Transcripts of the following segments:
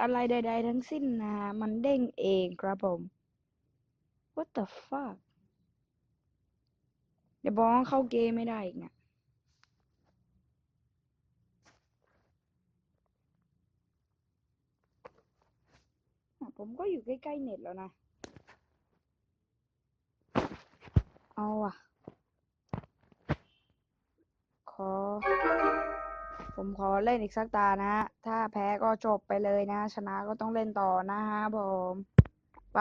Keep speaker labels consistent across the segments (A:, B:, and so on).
A: อะไรใด ๆ ทั้งสิ้นนะฮะมันเด้งเองครับผม what the fuck เดี๋ยวบอกเข้าเกมไม่ได้อีกเนี่ยอะผมก็อยู่ใกล้ ๆ เน็ตแล้วนะ เอาอะ ขอ ผมขอเล่นอีกสักตานะฮะ ถ้าแพ้ก็จบไปเลยนะ ชนะก็ต้องเล่นต่อนะฮะผมไป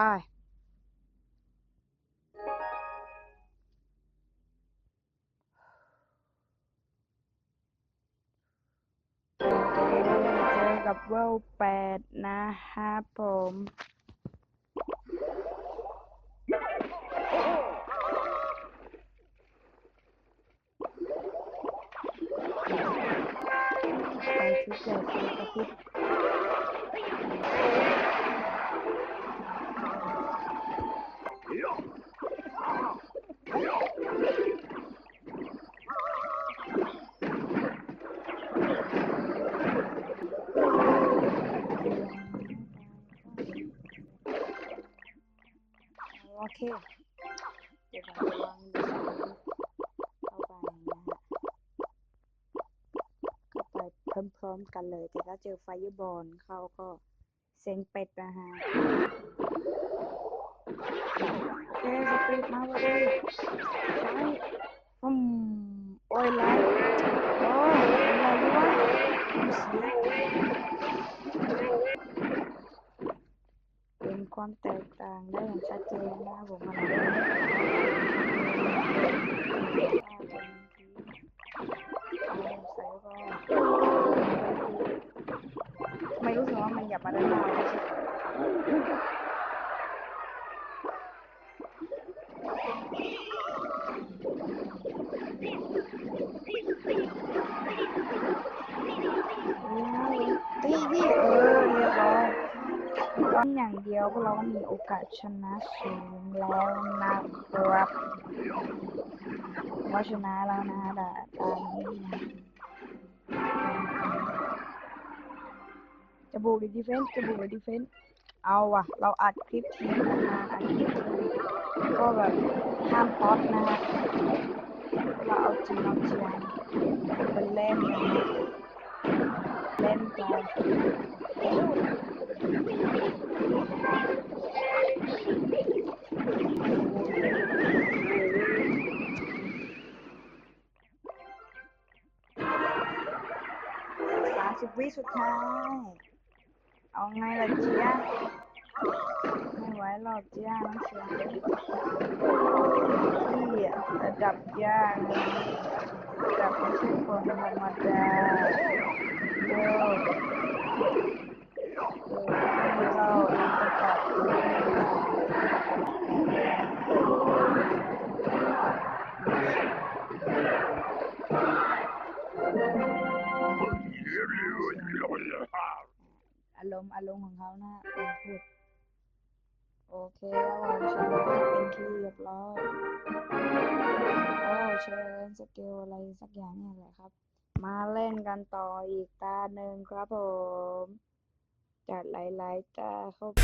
A: เจอกับเวลแปดนะฮะผม ไปที่เกิดคือกระพริบโอเค เดี๋ยวผมจะลองดูเข้าไปนะฮะ เข้าไปพร้อ มกันเลย แต่ถ้าเจอไฟบอลเขาก็เซ็งเป็ดนะฮะโอเคสปีดมาพอดีใช่อืมโอ้ยไลท์โอ้ยอะไรวะเสียเป็นความแตกต่างได้อย่างชัดเจนนะผมมัน ว่ามันหยับมาด้านหน้าไม่ใช่ตีพี่เออเรียบร้อยต้องอย่างเดียวพวกเราก็มีโอกาสชนะสูงแล้วนะครับว่าชนะแล้วนะแต่ตอนนี้ จะบุกหรือดีเฟนส์จะบุกหรือดีเฟนส์เอาว่ะ เราอัดคลิปทีมนะอัดคลิปก็แบบห้ามป๊อตนะฮะเราเอาจริงเอาจังเป็นเล่นเล่นไปสามสิบวิสุดท้าย เอาไงล่ะเจียไม่ไหวหรอกเจียน้องเสียพี่อะระดับยากนะระดับไม่ใช่คนธรรมดาเดี๋ยวเดี๋ยวเราเองก็จับ อารมณ์อารมณ์ของเขานะเออพูดโอเคแล้วผมชนเป็นที่เรียบร้อยโอ้เชิญสเกลอะไรสักอย่างเนี่ยแหละครับ มาเล่นกันต่ออีกตาหนึ่งครับผม จัดหลายๆตาเข้าไป